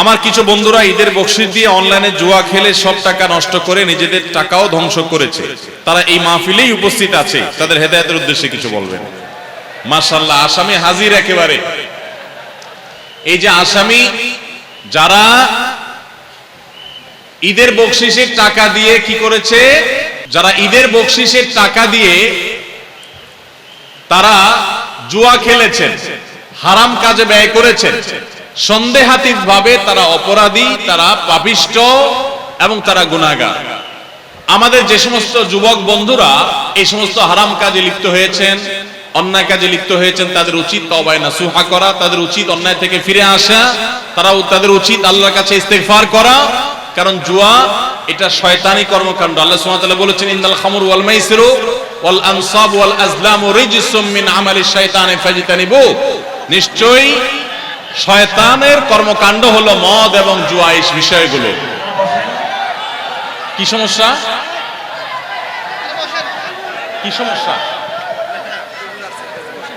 আমার কিছু বন্ধুরা ঈদের বকশিস দিয়ে অনলাইনে জুয়া খেলে সব টাকা নষ্ট করে নিজেদের টাকাও ধ্বংস করেছে। তারা এই মাহফিলেই উপস্থিত আছে। তাদের হেদায়তের উদ্দেশ্যে কিছু বলবেন। মার্শাল্লাহ আসামি হাজির একেবারে। এই যে আসামি, যারা ঈদের বকশিসের টাকা দিয়ে কি করেছে? যারা ঈদের বকশিসের টাকা দিয়ে তারা জুয়া খেলেছেন, হারাম কাজে ব্যয় করেছেন। সন্দেহাতীত ভাবে তারা অপরাধী, তারা পাপিষ্ট এবং তারা গুণাগার আমাদের যে সমস্ত যুবক বন্ধুরা এই সমস্ত হারাম কাজে লিপ্ত হয়েছেন, অন্যায় কাজে লিপ্ত হয়েছেন, তাদের উচিত না সুহা করা, তাদের উচিত অন্যায় থেকে ফিরে আসা তারা তাদের উচিত আল্লাহর কাছে ইস্তেগফার করা, কারণ জুয়া এটা শয়তানি কর্মকাণ্ড। আল্লাহ সুবহানাহু বলেছেন ইন্নাল খামরু ওয়াল মাইসিরু ওয়াল আনসাব ওয়াল আজলামু রিজসুম মিন আমালিশ শাইতানি ফাজতানিবু। নিশ্চয়ই শয়তানের কর্মকাণ্ড হলো মদ এবং জুয়া এই বিষয়গুলো। কি সমস্যা? কি সমস্যা?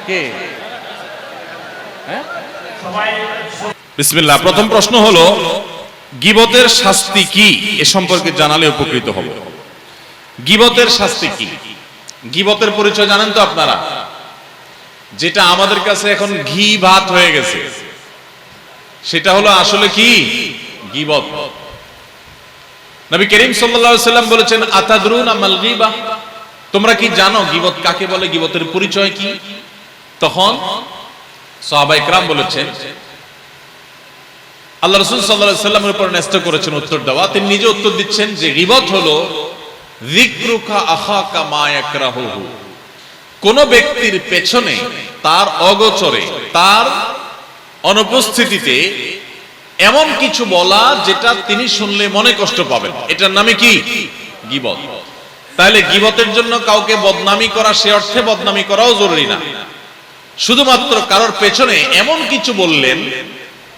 কে? হ্যাঁ? বিসমিল্লাহ। প্রথম প্রশ্ন হলো, গিবতের শাস্তি কি? এ সম্পর্কে জানালে উপকৃত হব। গিবতের শাস্তি কি? গিবতের পরিচয় জানেন তো আপনারা? যেটা আমাদের কাছে এখন ঘি ভাত হয়ে গেছে। সেটা হলো আসলে কি? গিবত। নবী করিম বলেছেন গিবা? তোমরা কি জানো গিবত কাকে বলে? গিবতের পরিচয় কি? তখন সাহাবা ইকরাম বলেছেন, আল্লাহ রসুল সাল্লামের উপর ন্যস্ত করেছেন উত্তর দেওয়া। তিনি নিজে উত্তর দিচ্ছেন যে গিবত হলো, যিকরুকা আখাকা মা ইয়াকরাহুহু। কোন ব্যক্তির পেছনে তার অগোচরে, তার অনুপস্থিতিতে এমন কিছু বলা যেটা তিনি শুনলে মনে কষ্ট পাবেন। এটার নামে কি? গিবত। তাহলে গিবতের জন্য কাউকে বদনামি করা সে অর্থে বদনামি করাও জরুরি না। শুধুমাত্র কারোর পেছনে এমন কিছু বললেন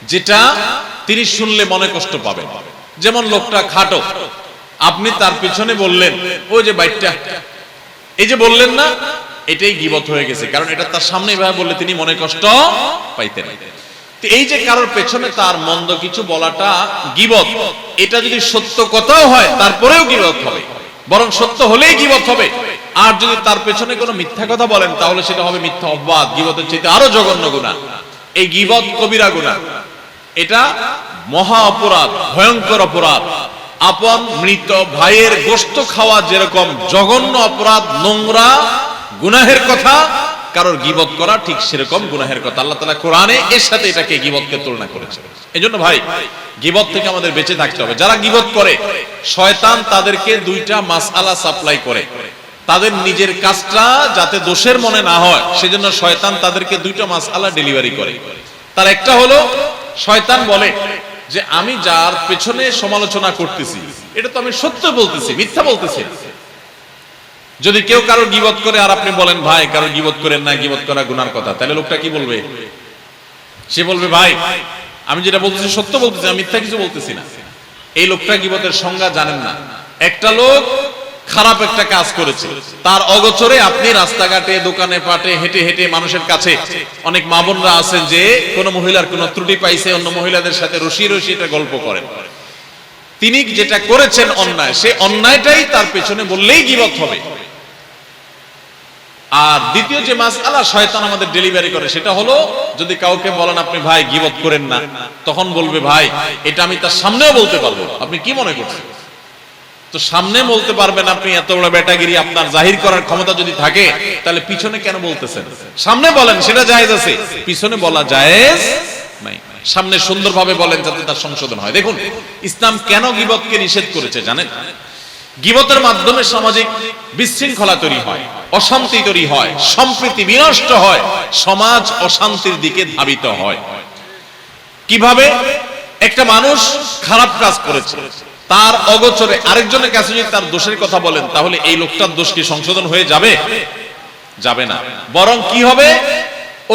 যেটা তিনি শুনলে মনে কষ্ট পাবেন। যেমন লোকটা খাটো। আপনি তার পিছনে বললেন, ওই যে বাইটটা। এই যে বললেন না, এটাই গিবত হয়ে গেছে। কারণ এটা তার সামনে এভাবে বললে তিনি মনে কষ্ট পাইতেন। এই যে কারোর পেছনে তার মন্দ কিছু বলাটা গিবত, এটা যদি সত্য কথাও হয়, তারপরেও গিবত হবে। বরং সত্য হলেই গিবত হবে। আর যদি তার পেছনে কোনো মিথ্যা কথা বলেন, তাহলে সেটা হবে মিথ্যা অপবাদ। গিবতের চাইতে আরও জঘন্য গুণা। এই গিবত কবিরা গুণা। এটা মহা অপরাধ, ভয়ঙ্কর অপরাধ। আপন, মৃত ভাইয়ের গোস্ত খাওয়া যেরকম জঘন্য অপরাধ, নোংরা, গুনাহের কথা কারোর গিবত করা ঠিক সেরকম গুনাহের কথা। আল্লাহ তালা কোরআনে এর সাথে এটাকে গিবতকে তুলনা করেছে এই জন্য ভাই, গিবত থেকে আমাদের বেঁচে থাকতে হবে। যারা গিবত করে, শয়তান তাদেরকে দুইটা মাসআলা সাপ্লাই করে। তাদের নিজের কাজটা যাতে দোষের মনে না হয়, সেজন্য শয়তান তাদেরকে দুইটা মাসআলা ডেলিভারি করে। তার একটা হলো, শয়তান বলে যে, আমি যার পেছনে সমালোচনা করতেছি, এটা তো আমি সত্য বলতেছি, মিথ্যা বলতেছি। যদি কেউ কারও গিবত করে আর আপনি বলেন, ভাই, কারও গিবত করেন না, গিবত করা গুনার কথা, তাহলে লোকটা কি বলবে? সে বলবে, ভাই, আমি যেটা বলতেছি সত্য বলতেছি, আমি মিথ্যা কিছু বলতেছি না। এই লোকটা গিবতের সংজ্ঞা জানেন না। একটা লোক খারাপ একটা কাজ করেছে। তার অগোচরে আপনি রাস্তাঘাটে, দোকানে, পাটে, হেঁটে হেঁটে মানুষের কাছে অনেক মা বোনরা আছেন যে কোন মহিলার কোনো ত্রুটি পাইছে, অন্য মহিলাদের সাথে রসি রসি এটা গল্প করেন। তিনি যেটা করেছেন অন্যায়, সে অন্যায়টাই তার পেছনে বললেই গিবত হবে। আর দ্বিতীয় যে মাসআলা শয়তান আমাদের ডেলিভারি করে, সেটা হলো, যদি কাউকে বলেন, আপনি ভাই, গিবত করেন না, তখন বলবে, ভাই, এটা আমি তার সামনেও বলতে পারব আপনি কি মনে করছেন? তো সামনে বলতে পারবেন আপনি, এত বড় বেটাগিরি আপনার জাহির করার ক্ষমতা যদি থাকে, তাহলে পিছনে কেন বলতেছেন? সামনে বলেন, সেটা জায়েজ আছে। পিছনে বলা জায়েজ নাই। সামনে সুন্দরভাবে বলেন, যাতে তার সংশোধন হয়। দেখুন, ইসলাম কেন গিবতকে নিষেধ করেছে, জানেন? গিবতের মাধ্যমে সামাজিক বিশৃঙ্খলা তৈরি হয়, অশান্তি তৈরি হয়, সম্প্রীতি বিনষ্ট হয়, সমাজ অশান্তির দিকে ধাবিত হয়। কীভাবে? একটা মানুষ খারাপ কাজ করেছে, তার অগোচরে আরেকজনের কাছে যদি তার দোষের কথা বলেন, তাহলে এই লোকটার দোষ কি সংশোধন হয়ে যাবে? যাবে না। বরং কি হবে?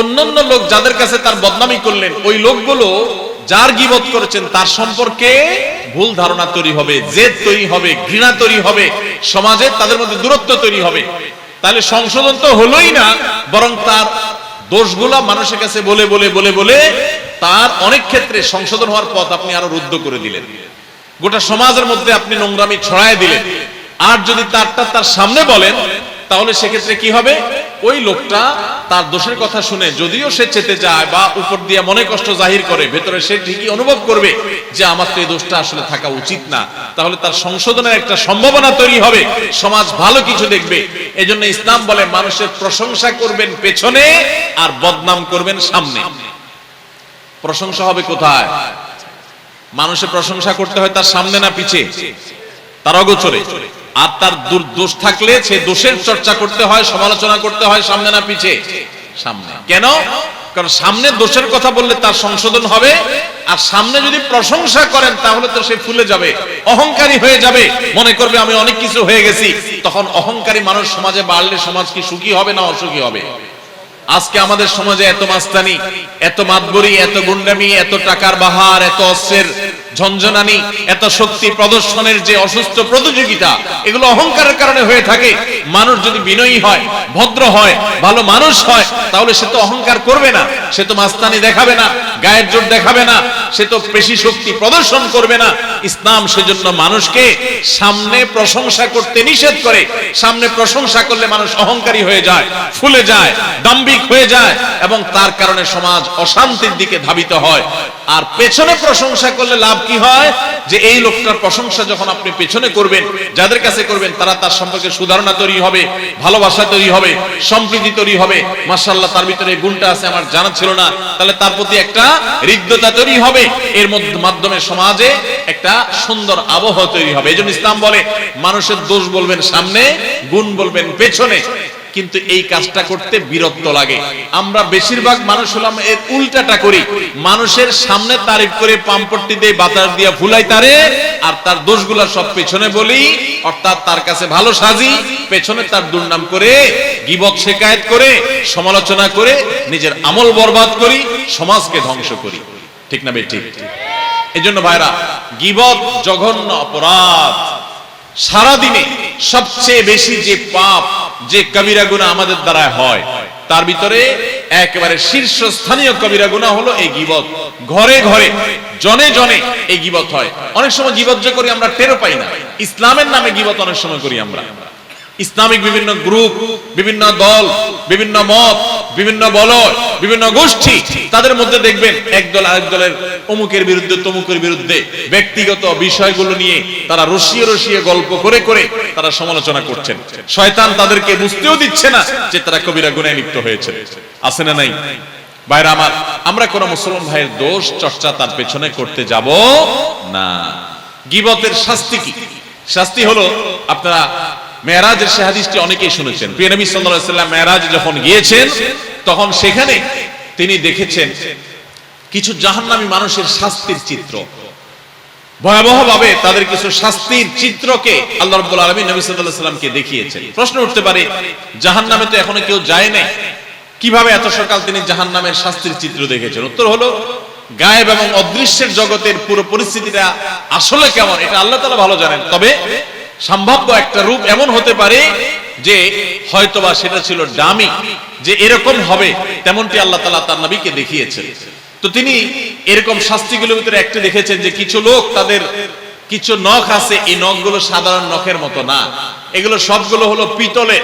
অন্যান্য লোক যাদের কাছে তার বদনামি করলেন, ওই লোকগুলো যার গিবত করেছেন, তার সম্পর্কে ভুল ধারণা তৈরি হবে, জেদ তৈরি হবে, ঘৃণা তৈরি হবে, সমাজে তাদের মধ্যে দূরত্ব তৈরি হবে। তাহলে সংশোধন তো হলোই না, বরং তার দোষগুলা মানুষের কাছে বলে বলে বলে বলে তার অনেক ক্ষেত্রে সংশোধন হওয়ার পথ আপনি আরও রুদ্ধ করে দিলেন। গোটা সমাজের মধ্যে আপনি নোংরামি ছড়ায় দিলেন। আর যদি তারটা তার সামনে বলেন, তাহলে সেক্ষেত্রে কি হবে? ওই লোকটা তার দোষের কথা শুনে যদিও সে চেতে যায় বা উপর দিয়ে মনে কষ্ট জাহির করে, ভেতরে সে ঠিকই অনুভব করবে যে আমার তো এই দোষটা আসলে থাকা উচিত না। তাহলে তার সংশোধনের একটা সম্ভাবনা তৈরি হবে। সমাজ ভালো কিছু দেখবে। এজন্য ইসলাম বলে, মানুষের প্রশংসা করবেন পেছনে আর বদনাম করবেন সামনে। প্রশংসা হবে কোথায়? মানুষের প্রশংসা করতে হয় তার সামনে না পিছে? তার অগোচরে। আর তার দোষ থাকলে সে দোষের চর্চা করতে হয়, সমালোচনা করতে হয়, সামনে না পিছে? সামনে। কেন? কারণ সামনে দোষের কথা বললে তার সংশোধন হবে, আর সামনে যদি প্রশংসা করেন, তাহলে তো সে ফুলে যাবে, অহংকারী হয়ে যাবে। মনে করবে, আমি অনেক কিছু হয়ে গেছি। তখন অহংকারী মানুষ সমাজে বাড়লে সমাজ কি সুখী হবে না অসুখী হবে? আজকে আমাদের সমাজে এত মাস্তানি, এত মাতবরি, এত গুন্ডামি, এত টাকার বাহার, এত অস্ত্রের ঝঞ্ঝনানি এত শক্তি প্রদর্শনের যে অসুস্থ প্রতিযোগিতা, এগুলো অহংকারের কারণে হয়ে থাকে। মানুষ যদি বিনয়ী হয়, ভদ্র হয়, ভালো মানুষ হয়, তাহলে সে তো অহংকার করবে না, সে তো মাস্তানি দেখাবে না, গায়ের জোর দেখাবে না, সে তো পেশি শক্তি প্রদর্শন করবে না। ইসলাম সেজন্য মানুষকে সামনে প্রশংসা করতে নিষেধ করে। সামনে প্রশংসা করলে মানুষ অহংকারী হয়ে যায়, ফুলে যায় দাম্বিক হয়ে যায় এবং তার কারণে সমাজ অশান্তির দিকে ধাবিত হয়। আর পেছনে প্রশংসা করলে লাভ কি হয়? যে এই লোকটার প্রশংসা যখন আপনি পেছনে করবেন, যাদের কাছে করবেন, তারা তার সম্পর্কে সুধারণা তৈরি হবে, ভালোবাসা তৈরি হবে, সম্প্রীতি তৈরি হবে। মার্শাল্লাহ তার ভিতরে গুণটা আছে, আমার জানা ছিল না। তাহলে তার প্রতি একটা হৃদ্যতা তৈরি হবে। এর মধ্যে মাধ্যমে সমাজে একটা সুন্দর আবহাওয়া তৈরি হবে। এই ইসলাম বলে, মানুষের দোষ বলবেন সামনে, গুণ বলবেন পেছনে। কিন্তু এই কাজটা করতে বিরক্ত লাগে। আমরা বেশিরভাগ মানুষ হলাম এর উল্টাটা করি। মানুষের সামনে তারিফ করে পাম্পট্টি দিয়ে বাতাস দিয়ে ফুলাই তারে, আর তার দোষগুলা সব পেছনে বলি, অর্থাৎ তার কাছে ভালো সাজি, পেছনে তার দুর্নাম করে গিবত শেকায়ত করে, সমালোচনা করে, নিজের আমল বরবাদ করি, সমাজকে ধ্বংস করি। ঠিক না বে ঠিক? এই জন্য ভাইরা গিবত জঘন্য অপরাধ। সারাদিনে সবচেয়ে বেশি যে পাপ, যে কবিরা গুণা আমাদের দ্বারা হয়, তার ভিতরে একেবারে শীর্ষস্থানীয় কবিরা গুণা হলো এই গিবত। ঘরে ঘরে, জনে জনে এই গিবত হয়। অনেক সময় গিবত যে করি আমরা টেরো পাই না। ইসলামের নামে গিবত অনেক সময় করি আমরা। ইসলামিক বিভিন্ন গ্রুপ, বিভিন্ন দল, বিভিন্ন মত, বিভিন্ন বলয়, বিভিন্ন গোষ্ঠী, তাদের মধ্যে দেখবেন একদল আরেক দলের অমুকের বিরুদ্ধে, তমুকের বিরুদ্ধে ব্যক্তিগত বিষয়গুলো নিয়ে তারা রসিয়ে রসিয়ে গল্প করে করে তারা সমালোচনা করছেন। শয়তান তাদেরকে বুঝতেও দিচ্ছে না যে তারা কবিরা গুনায় লিপ্ত হয়েছে। আছে না নাই? বাইরে আমার, আমরা কোন মুসলমান ভাইয়ের দোষ, চর্চা তার পেছনে করতে যাব না। গিবতের শাস্তি কি? শাস্তি হলো আপনারা মেয়েরাজের সে হাদিসটি অনেকেই শুনেছেন। প্রিয় নবী সাল্লাল্লাহু আলাইহি মেয়েরাজ যখন গিয়েছেন, তখন সেখানে তিনি দেখেছেন কিছু জাহান্নামী মানুষের শাস্তির চিত্র। ভয়াবহভাবে তাদের কিছু শাস্তির চিত্রকে আল্লাহ রাব্বুল আলামিন নবী সাল্লাল্লাহু আলাইহি সাল্লামকে দেখিয়েছেন। প্রশ্ন উঠতে পারে, জাহান্নামে তো এখনও কেউ যায় নাই। কীভাবে এত সকাল তিনি জাহান্নামের শাস্তির চিত্র দেখেছেন? উত্তর হলো, গায়েব এবং অদৃশ্যের জগতের পুরো পরিস্থিতিটা আসলে কেমন? এটা আল্লাহ তাআলা ভালো জানেন। তবে সম্ভাব্য একটা রূপ এমন হতে পারে যে হয়তোবা সেটা ছিল ডামি, যে এরকম হবে তেমনটি আল্লাহ তালা তার নবীকে দেখিয়েছেন। তো তিনি এরকম শাস্তিগুলোর ভিতরে একটা দেখেছেন যে কিছু লোক তাদের কিছু নখ আছে, এই নখগুলো সাধারণ নখের মতো না। এগুলো সবগুলো হলো পিতলে,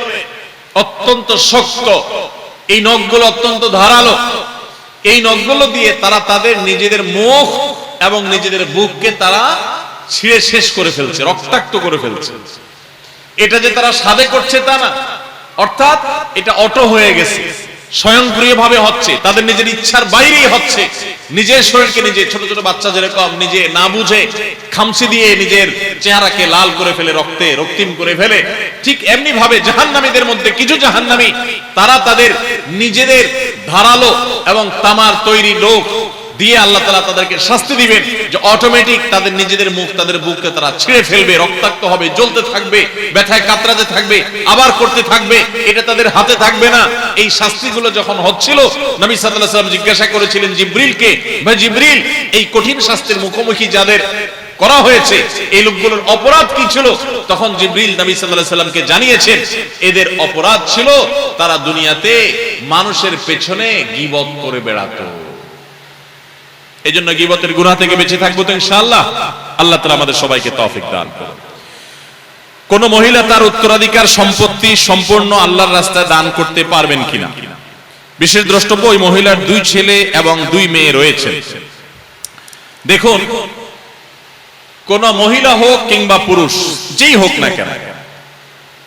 অত্যন্ত শক্ত। এই নখগুলো অত্যন্ত ধারালো। এই নখগুলো দিয়ে তারা তাদের নিজেদের মুখ এবং নিজেদের বুককে তারা ছিঁড়ে শেষ করে ফেলছে, রক্তাক্ত করে ফেলছে। এটা যে তারা সাদে করছে তা না। অর্থাৎ এটা অটো হয়ে গেছে, স্বয়ংক্রিয়ভাবে হচ্ছে, তাদের নিজের ইচ্ছার বাইরেই হচ্ছে। নিজের শরীরকে নিজে, ছোট ছোট বাচ্চা যেরকম নিজে না বুঝে খামসি দিয়ে নিজের চেহারাকে লাল করে ফেলে, রক্তে রক্তিম করে ফেলে, ঠিক এমনি ভাবে জাহান্নামীদের মধ্যে কিছু জাহান্নামী, তারা তাদের নিজেদের ধারালো এবং তামার তৈরি লোক দিয়ে আল্লাহ তালা তাদেরকে শাস্তি দিবেন যে অটোমেটিক তাদের নিজেদের মুখ তাদের বুককে তারা ছিঁড়ে ফেলবে, রক্তাক্ত হবে, জ্বলতে থাকবে, ব্যথায় কাতরাতে থাকবে, আবার করতে থাকবে, এটা তাদের হাতে থাকবে না। এই শাস্তিগুলো যখন হচ্ছিল, নবী সাল্লাল্লাহু সাল্লাম জিজ্ঞাসা করেছিলেন জিব্রিলকে, ভাই জিব্রিল, এই কঠিন শাস্তির মুখোমুখি যাদের করা হয়েছে, এই লোকগুলোর অপরাধ কি ছিল? তখন জিব্রিল নবী আলাইহি সাল্লামকে জানিয়েছেন, এদের অপরাধ ছিল তারা দুনিয়াতে মানুষের পেছনে গীবত করে বেড়াতো। এই জন্য গিবতের গুনাহ থেকে বেঁচে থাকব তো ইনশাআল্লাহ। আল্লাহ তাআলা আমাদের সবাইকে তৌফিক দান করুন। কোন মহিলা তার উত্তরাধিকার, সম্পত্তি সম্পূর্ণ আল্লাহর রাস্তায় দান করতে পারবেন কিনা? বিশেষ দ্রষ্টব্য, ওই মহিলার দুই ছেলে এবং দুই মেয়ে রয়েছে। দেখুন, কোন মহিলা হোক কিংবা পুরুষ, যেই হোক না কেন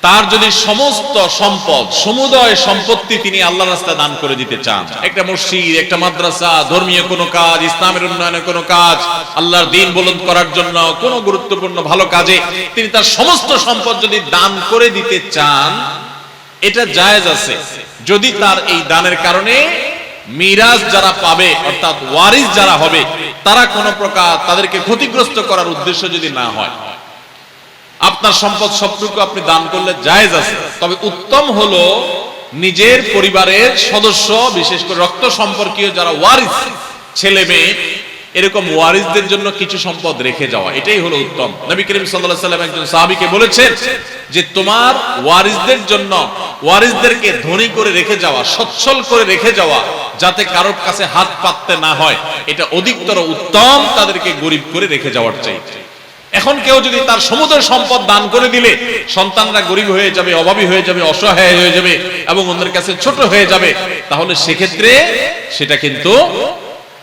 তার যদি সমস্ত সম্পদ, সমুদয় সম্পত্তি তিনি আল্লাহ রাস্তায় দান করে দিতে চান। একটা মসজিদ, একটা মাদ্রাসা, ধর্মীয় কোনো কাজ, ইসলামের উন্নয়নের কোনো কাজ, আল্লাহর দিন বলন্দ করার জন্য কোনো গুরুত্বপূর্ণ ভালো কাজে তিনি তার সমস্ত সম্পদ যদি দান করে দিতে চান, এটা জায়েজ আছে। যদি তার এই দানের কারণে মিরাজ যারা পাবে, অর্থাৎ ওয়ারিস যারা হবে, তারা কোনো প্রকার তাদেরকে ক্ষতিগ্রস্ত করার উদ্দেশ্য যদি না হয় আপনার সম্পদ সবটুকু আপনি দান করলে জায়েজ আছে। তবে উত্তম হলো নিজের পরিবারের সদস্য, বিশেষ করে রক্ত সম্পর্কীয় যারা ওয়ারিস, ছেলে মেয়ে, এরকম ওয়ারিসদের জন্য কিছু সম্পদ রেখে যাওয়া। এটাই হলো উত্তম। নবী করিম সাল্লাল্লাহু সাল্লাম একজন সাহাবীকে বলেছেন যে তোমার ওয়ারিসদের জন্য, ওয়ারিসদেরকে ধনী করে রেখে যাওয়া, সচ্ছল করে রেখে যাওয়া, যাতে কারোর কাছে হাত পাততে না হয়, এটা অধিকতর উত্তম তাদেরকে গরিব করে রেখে যাওয়ার চাইতে। এখন কেউ যদি তার সমুদ্র সম্পদ দান করে দিলে, সন্তানরা গরিব হয়ে যাবে, অভাবী হয়ে যাবে, অসহায় হয়ে যাবে এবং ওদের কাছে ছোট হয়ে যাবে, তাহলে সেক্ষেত্রে সেটা কিন্তু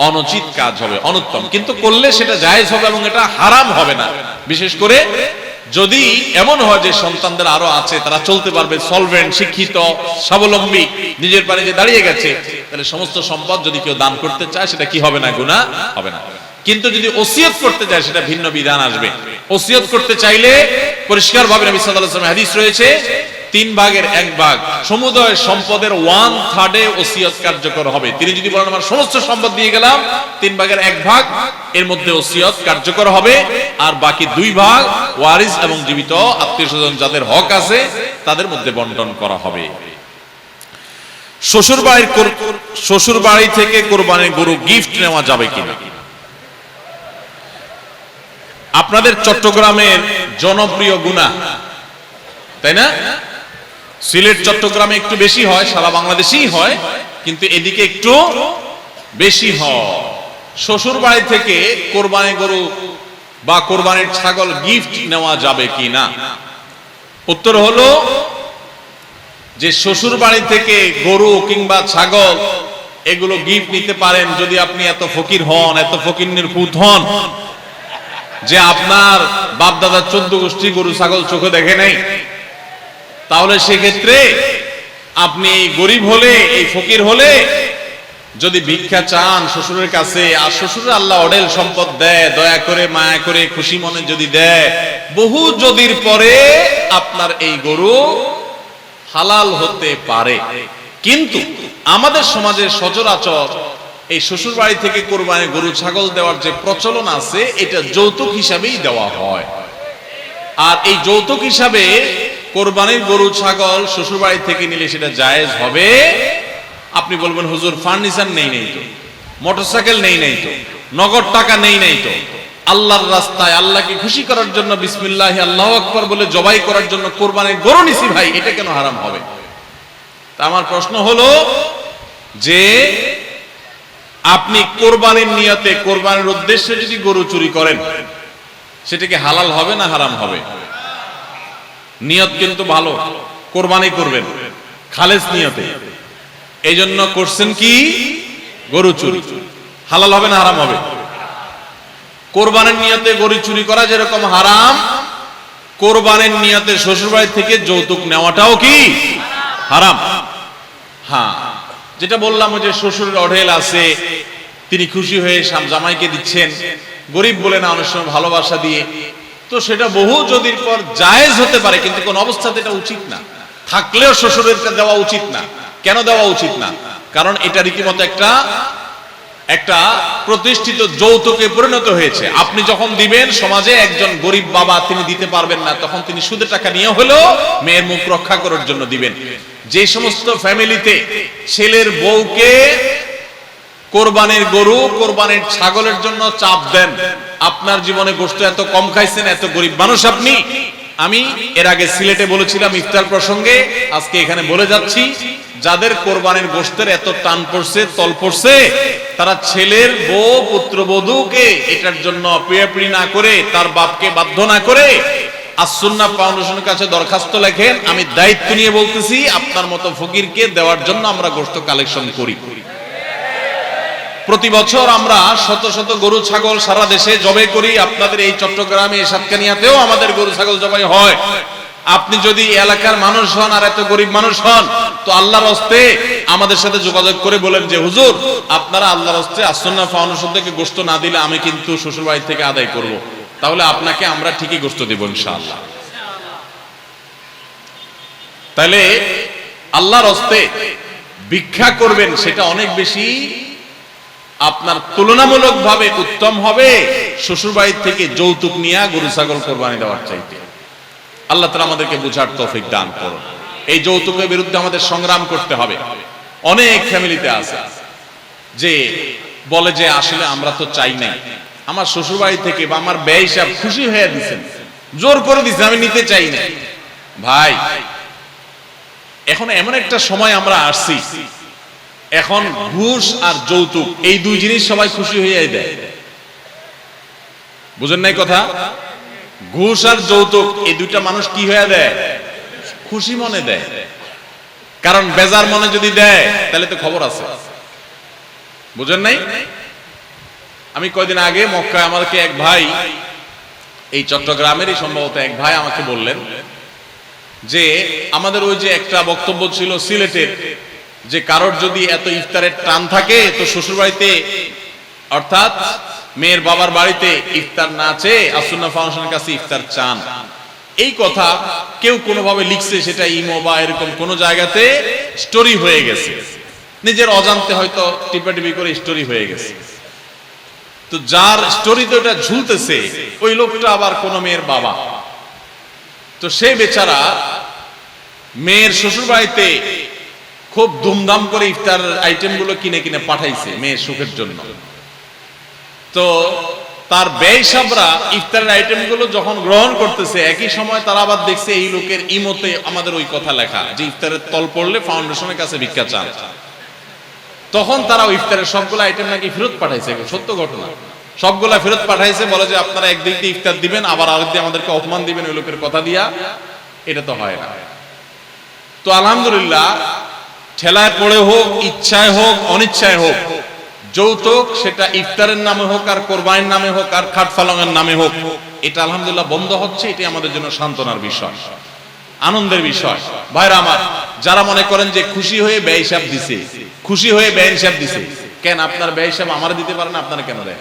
অনুচিত কাজ হবে, অনুত্তম। কিন্তু করলে সেটা জায়েজ হবে এবং এটা হারাম হবে না। বিশেষ করে যদি এমন হয় যে সন্তানদের আরও আছে, তারা চলতে পারবে সলভেন্ট শিক্ষিত, স্বাবলম্বী, নিজের পারে যে দাঁড়িয়ে গেছে, তাহলে সমস্ত সম্পদ যদি কেউ দান করতে চায়, সেটা কি হবে না? গুণা হবে না। কিন্তু যদি ওসিয়ত করতে চায় সেটা ভিন্ন বিধান আসবে। ওসিয়ত করতে চাইলে পরিষ্কার ভাবে নবী সাল্লাল্লাহু আলাইহি হাদিস রয়েছে, তিন ভাগের এক ভাগ। সমুদয় সম্পদের ওয়ান থার্ডে ওসিয়ত কার্যকর হবে। তিনি যদি বলেন, আমার সমস্ত সম্পদ দিয়ে গেলাম তিন ভাগের এক ভাগ, এর মধ্যে ওসিয়ত কার্যকর হবে। আর বাকি দুই ভাগ, ওয়ারিস এবং জীবিত আত্মীয় স্বজন যাদের হক আছে, তাদের মধ্যে বন্টন করা হবে। শ্বশুর বাড়ির শ্বশুর বাড়ি থেকে কোরবানির গরু গিফট নেওয়া যাবে কিনা? আপনাদের চট্টগ্রামের জনপ্রিয় গুণা। তাই না? সিলেট চট্টগ্রামে একটু বেশি হয় সারা বাংলাদেশেই হয় কিন্তু এদিকে একটু বেশি হয়। শ্বশুর বাড়ি থেকে কোরবানি গরু বা কোরবানির ছাগল গিফট নেওয়া যাবে কি না? উত্তর হলো যে শ্বশুর বাড়ি থেকে গরু কিংবা ছাগল এগুলো গিফট নিতে পারেন যদি আপনি এত ফকির হন এত ফকির পুত হন। যে আপনার বাপ দাদার চোদ্দ গোষ্ঠী গরু, ছাগল চোখে দেখে নাই? তাহলে সেক্ষেত্রে আপনি গরিব হলে, এই ফকির হলে যদি ভিক্ষা চান শ্বশুরের কাছে, আর শ্বশুরের আল্লাহ অডেল সম্পদ দেয়, দয়া করে, মায়া করে, খুশি মনে যদি দেয়, বহু যদির পরে আপনার এই গরু হালাল হতে পারে। কিন্তু আমাদের সমাজের সচরাচর এই শ্বশুর বাড়ি থেকে কোরবানি গরু, ছাগল দেওয়ার যে প্রচলন আছে, এটা যৌতুক হিসাবেই দেওয়া হয়। আর এই যৌতুক হিসাবে কোরবানির গরু, ছাগল শ্বশুর বাড়ি থেকে নিলে সেটা জায়েজ হবে। আপনি বলবেন, হুজুর, ফার্নিচার নেই নেই তো। মোটরসাইকেল নেই নেই তো। নগদ টাকা নেই নেই তো। আল্লাহর রাস্তায় আল্লাহকে খুশি করার জন্য বিসমিল্লাহ, আল্লাহ আকবর বলে জবাই করার জন্য কোরবানির গরু নিছি, ভাই, এটা কেন হারাম হবে? তা আমার প্রশ্ন হলো যে আপনি কোরবানির নিয়তে, কোরবানির উদ্দেশ্যে যদি গরু চুরি করেন, সেটা কি হালাল হবে না হারাম হবে? নিয়ত কিন্তু ভালো, কোরবানি করবেন, খালেজ নিয়তে। এই জন্য করছেন কি? গরু চুরি। হালাল হবে না হারাম হবে? কোরবানের নিয়তে গরু চুরি করা যেরকম হারাম, কোরবানের নিয়তে শ্বশুরবাড়ি থেকে যৌতুক নেওয়াটাও কি? হারাম। হ্যাঁ। যেটা বললাম যে শ্বশুরের অঢেল আছে, তিনি খুশি হয়ে জামাইকে দিচ্ছেন। গরিব বলে না, অনেক সময় ভালোবাসা দিয়ে। তো সেটা বহু যদির পর জায়েজ হতে পারে, কিন্তু কোন অবস্থাতে এটা উচিত না। থাকলেও শ্বশুরের দেওয়া উচিত না। কেন দেওয়া উচিত না? কারণ এটা রীতিমতো একটা একটা প্রতিষ্ঠিত যৌতুকে পরিণত হয়েছে। আপনি যখন দিবেন, সমাজে একজন গরিব বাবা তিনি দিতে পারবেন না, তখন তিনি সুদের টাকা নিয়ে হলেও মেয়ের মুখ রক্ষা করার জন্য দিবেন। যে সমস্ত ফ্যামিলিতে ছেলের বউকে কোরবানির গরু, কোরবানির ছাগলের জন্য চাপ দেন, আপনার জীবনে গোস্ত এত কম খাইছেন, এত গরিব মানুষ আপনি আমি এর আগে সিলেটে বলেছিলাম ইফতার প্রসঙ্গে, আজকে এখানে বলে যাচ্ছি, যাদের কোরবানির গোস্তের এত টান পড়ছে, তল পড়ছে, তারা ছেলের বউ পুত্রবধূকে এটার জন্য পিড়াপিড়ি না করে, তার বাপকে বাধ্য না করে আসুন্না ফাউন্ডেশনের কাছে দরখাস্ত লেখেন, আমি দায়িত্ব নিয়ে বলতেছি, আপনার মতো ফকিরকে দেওয়ার জন্য আমরা গোস্ত কালেকশন করি। প্রতি বছর আমরা শত শত গরু, ছাগল সারা দেশে জবে করি। আপনাদের এই চট্টগ্রামে সাতকানিয়াতেও আমাদের গরু, ছাগল জবাই হয়। আপনি যদি এলাকার মানুষ হন আর এত গরিব মানুষ হন, তো আল্লাহর হস্তে আমাদের সাথে যোগাযোগ করে বলেন যে, হুজুর, আপনারা আল্লাহর হস্তে আসন্না ফাউন্ডেশন থেকে গোস্ত না দিলে আমি কিন্তু শ্বশুর বাড়ি থেকে আদায় করব। তাহলে আপনাকে আমরা ঠিকই গোস্ত দেব ইনশাআল্লাহ। তাহলে আল্লাহর হস্তে ভিক্ষা করবেন, সেটা অনেক বেশি আপনার তুলনামূলক ভাবে উত্তম হবে শ্বশুর বাড়ির থেকে যৌতুক নিয়ে গরু ছাগল কোরবানি দেওয়ার চাইতে। আল্লাহ তালা আমাদেরকে বুঝার তৌফিক দান করুন। এই যৌতুকের বিরুদ্ধে আমাদের সংগ্রাম করতে হবে। অনেক ফ্যামিলিতে আছে যে বলে যে আসলে আমরা তো চাই নাই। আমার শ্বশুর বাড়ি থেকে বা আমার ব্যয় হিসাব খুশি হয়ে দিচ্ছেন জোর করে দিচ্ছেন আমি নিতে চাই না ভাই, এখন এমন একটা সময় আমরা আসছি এখন ঘুষ আর যৌতুক, এই দুই জিনিস সবাই খুশি হয়ে দেয়। বুঝেন নাই কথা? ঘুষ আর যৌতুক, এই দুইটা মানুষ কি হয়ে দেয়? খুশি মনে দেয়। কারণ বেজার মনে যদি দেয়, তাহলে তো খবর আছে। বুঝেন নাই? আমি কয়দিন আগে মক্কায় আমাকে এক ভাই, এই চট্টগ্রামেরই সম্ভবত এক ভাই আমাকে বললেন যে, আমাদের ওই যে একটা বক্তব্য ছিল সিলেটের যে কারোর যদি এত ইফতারের টান থাকে, তো শ্বশুর বাড়িতে অর্থাৎ মেয়ের বাবার বাড়িতে ইফতার না চেয়ে আসুন্না ফাউন্ডেশনের কাছে ইফতার চান। এই কথা কেউ কোনোভাবে লিখছে সেটা ইমো বা এরকম কোন জায়গাতে স্টোরি হয়ে গেছে। নিজের অজান্তে হয়তো টিপাটিপি করে স্টোরি হয়ে গেছে। তো যার স্টোরিতে ওটা ঝুলতেছে, ওই লোকটা আবার কোন মেয়ের বাবা। তো সে বেচারা মেয়ের শ্বশুর বাড়িতে খুব ধুমধাম করে ইফতার আইটেমগুলো কিনে কিনে পাঠাইছে মেয়ের সুখের জন্য। তো তার ব্যয় সাবরা ইফতারের আইটেমগুলো যখন গ্রহণ করতেছে, একই সময় তারা আবার দেখছে এই লোকের ইমতে আমাদের ওই কথা লেখা, যে ইফতারের তল পড়লে ফাউন্ডেশনের কাছে ভিক্ষা চান। তখন তারা ইফতারের সবগুলো আইটেম নাকি ফেরত পাঠাইছে, সত্য ঘটনা। সবগুলা ফেরত পাঠাইছে, বলে যে আপনারা একদিক দিয়ে ইফতার দিবেন, আবার আরেক দিয়ে আমাদেরকে অপমান দিবেন ওই লোকের কথা দিয়া, এটা তো হয় না। তো আলহামদুলিল্লাহ ঠেলায় পড়ে হোক, ইচ্ছায় হোক, অনিচ্ছায় হোক, যৌতুক সেটা ইফতারের নামে হোক আর কোরবানির নামে হোক আর খাট ফালঙের নামে হোক, এটা আলহামদুলিল্লাহ বন্ধ হচ্ছে এটি আমাদের জন্য সান্ত্বনার বিষয়, আনন্দের বিষয়। ভাইরা আমার, যারা মনে করেন যে খুশি হয়ে ব্যয় হিসাব দিছে, খুশি হয়ে ব্যয় হিসাব দিছে, কেন আপনার ব্যয় হিসাব আমার দিতে পারেন আপনারা কেন দেয়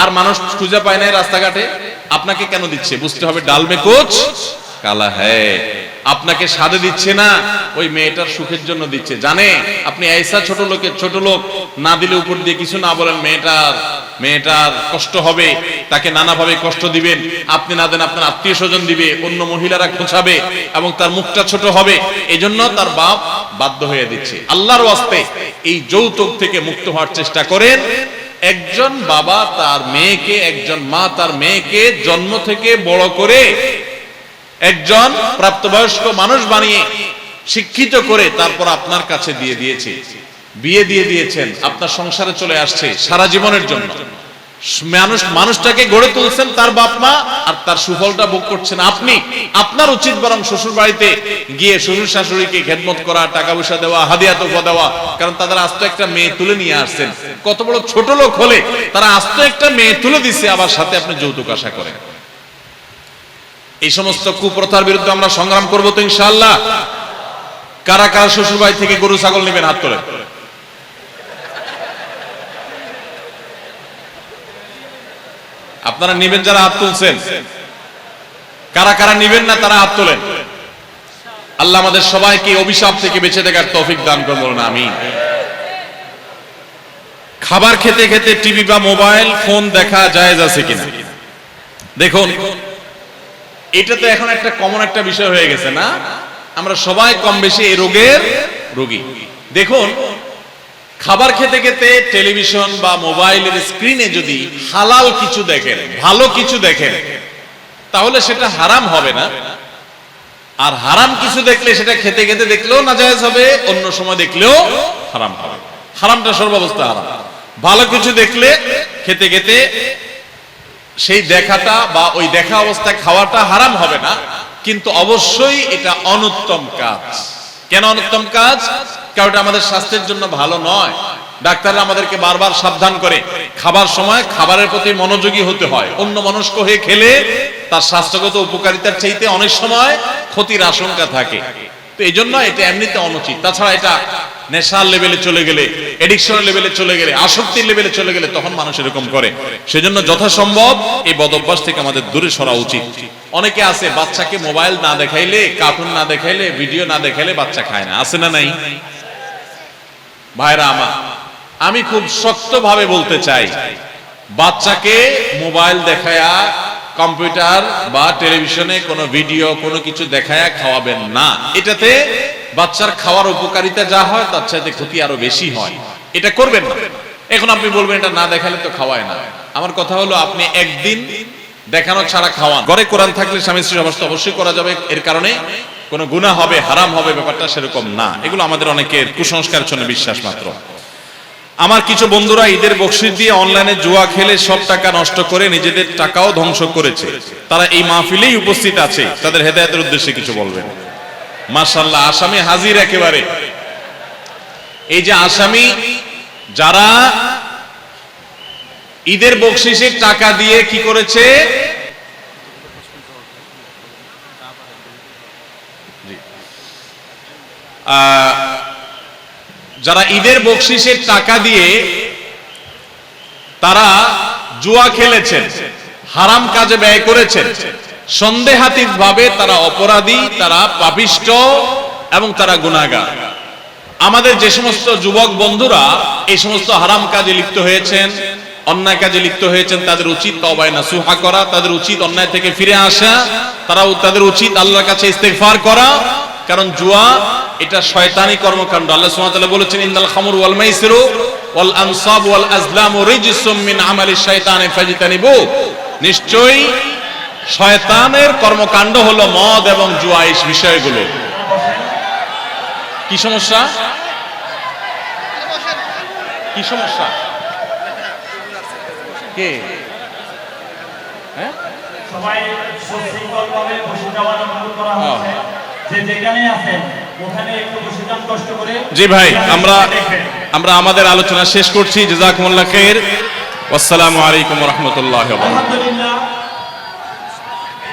আর মানুষ খুঁজে পায় নাই রাস্তাঘাটে, আপনাকে কেন দিচ্ছে? বুঝতে হবে ডালমে কোচ কালা হ্যাঁ আপনাকে সাদে দিচ্ছে না, ওই মেয়েটার সুখের জন্য দিচ্ছে। জানে? আপনি ऐसा ছোট লোকের ছোট লোক, না দিলে উপর দিয়ে কিছু না বলেন, মেয়েটার মেয়েটার কষ্ট হবে, তাকে নানাভাবে কষ্ট দিবেন। আপনি না দেন, আপনার আত্মীয় স্বজন দিবে, অন্য মহিলারা খোঁচাবে এবং তার মুখটা ছোট হবে। এজন্য তার বাপ বাধ্য হয়ে দিচ্ছে। আল্লাহর ওয়াস্তে এই যৌতুক থেকে মুক্ত হওয়ার চেষ্টা করেন। একজন বাবা তার মেয়েকে, একজন মা তার মেয়েকে জন্ম থেকে বড় করে একজন প্রাপ্তবয়স্ক মানুষ বানিয়ে শিক্ষিত করে তারপর আপনার কাছে দিয়ে দিয়েছে। বিয়ে দিয়ে দিয়েছেন, আপনার সংসারে চলে আসছে সারা জীবনের জন্য। মানুষ, মানুষটাকে গড়ে তুলছেন তার বাপ মা আর তার সুফলটা ভোগ করছেন আপনি। আপনার উচিত বরং শ্বশুর বাড়িতে গিয়ে শ্বশুর শাশুড়িকে খেদমত করা টাকা পয়সা দেওয়া, হাদিয়া তোফা দেওয়া, কারণ তাদের আস্ত একটা মেয়ে তুলে নিয়ে আসছেন। কত বড় ছোট লোক হলে তারা আস্ত একটা মেয়ে তুলে দিচ্ছে আবার সাথে আপনি যৌতুক আশা করেন। এই সমস্ত কুপ্রথার বিরুদ্ধে আমরা সংগ্রাম করব তো ইনশাআল্লাহ। কারা কারা শ্বশুর বাড়ি থেকে গরু, ছাগল নেবেন হাত তোলে আপনারা নিবেন যারা হাত তুলছেন। কারা কারা নিবেন না তারা হাত তোলেন। আল্লাহ আমাদের সবাইকে অভিশাপ থেকে বেঁচে থাকার তৌফিক দান করব না আমি খাবার খেতে খেতে টিভি বা মোবাইল, ফোন দেখা জায়েজ আছে কিনা? দেখুন এটা তো এখন একটা কমন একটা বিষয় হয়ে গেছে না? আমরা সবাই কম বেশি এই রোগের রোগী। দেখুন, খাবার খেতে খেতে টেলিভিশন বা মোবাইলের স্ক্রিনে যদি হালাল কিছু দেখেন, ভালো কিছু দেখেন, তাহলে সেটা হারাম হবে না। আর হারাম কিছু দেখলে সেটা খেতে খেতে দেখলেও না জায়েজ হবে, অন্য সময় দেখলেও হারাম হবে। হারামটা সর্বাবস্থা হারাম। ভালো কিছু দেখলে খেতে খেতে সেই দেখাটা বা ওই দেখা অবস্থায় খাওয়াটা হারাম হবে না, কিন্তু অবশ্যই এটা অনুত্তম কাজ। কেন অনুত্তম কাজ? কারণ এটা আমাদের স্বাস্থ্যের জন্য ভালো নয়। ডাক্তাররা আমাদেরকে বারবার সাবধান করে, খাবার সময় খাবারের প্রতি মনোযোগী হতে হয়। অন্য মনস্ক হয়ে খেলে তার স্বাস্থ্যগত উপকারিতার চাইতে অনেক সময় ক্ষতির আশঙ্কা থাকে। তো এই জন্য এটা এমনিতে অনুচিত। তাছাড়া এটা নেশার লেভেলে চলে গেলে এডিকশনের লেভেলে চলে গেলে, আসক্তির লেভেলে চলে গেলে তখন মানুষ এরকম করে। সেজন্য যথাসম্ভব এই বদভ্যাস থেকে আমাদের দূরে সরা উচিত। অনেকে আছে বাচ্চাকে মোবাইল না দেখাইলে কার্টুন না দেখাইলে ভিডিও না দেখাইলে বাচ্চা খায় না। আছে না নাই? ভাইরা আমার, আমি খুব শক্তভাবে বলতে চাই, বাচ্চাকে মোবাইল দেখায়া কম্পিউটার বা টেলিভিশনে কোনো ভিডিও কোনো কিছু দেখায়া খাওয়াবেন না। এটাতে বাচ্চার খাওয়ার উপকারিতা যা হয়, তার চাইতে ক্ষতি আরও বেশি হয়। এটা করবেন না। এখন আপনি বলবেন, এটা না দেখালে তো খাওয়ায় না। আমার কথা হলো, আপনি একদিন দেখানো ছাড়া খাওয়ান। ঘরে কোরআন থাকলে স্বামী স্ত্রী অবস্থা অবশ্যই করা যাবে। এর কারণে কোনো গুণা হবে, হারাম হবে, ব্যাপারটা সেরকম না। এগুলো আমাদের অনেকের কুসংস্কার জন্য বিশ্বাস মাত্র। আমার কিছু বন্ধুরা ঈদের বকশিস দিয়ে অনলাইনে জুয়া খেলে সব টাকা নষ্ট করে নিজেদের টাকাও ধ্বংস করেছে। তারা এই মাহফিলেই উপস্থিত আছে। তাদের হেদায়তের উদ্দেশ্যে কিছু বলবেন। মাশাল্লাহ আসামি হাজির একেবারে। এই যে আসামি, যারা ঈদের বকশিসের টাকা দিয়ে কি করেছে? যারা ঈদের বকশিসের টাকা দিয়ে তারা জুয়া খেলেছেন, হারাম কাজে ব্যয় করেছেন। সন্দেহাতীত ভাবে তারা অপরাধী, তারা পাপিষ্ট এবং তারা গুণাগার আমাদের যে সমস্ত যুবক বন্ধুরা এই সমস্ত হারাম কাজে লিপ্ত হয়েছেন, অন্যায় কাজে লিপ্ত হয়েছেন, তাদের উচিত তবায় না সুহা করা, তাদের উচিত অন্যায় থেকে ফিরে আসা, তারা তাদের উচিত আল্লাহর কাছে ইস্তেগফার করা। কারণ জুয়া, এটা শয়তানি কর্মকাণ্ড। আল্লাহ সুবহানাহু বলেছেন, ইন্নাল খামর ওয়াল মাইসিরু ওয়াল আনসাব ওয়াল আজলামু রিজসুম মিন আমালি শাইতানি ফাজতানিবু নিশ্চয়ই শয়তানের কর্মকাণ্ড হলো মদ এবং জুয়া এই বিষয়গুলো। কি সমস্যা? কি সমস্যা? কে? হ্যাঁ? সবাই সুশৃঙ্খলভাবে বসে যাওয়ার অনুরোধ করা হচ্ছে। যে যেখানে আছেন ওখানে একটু বসে যান কষ্ট করে জি ভাই আমরা আমরা আমাদের আলোচনা শেষ করছি। জাজাকুমুল্লাহ খের আসসালামু আলাইকুম রহমতুল্লাহ আলহামদুলিল্লাহ।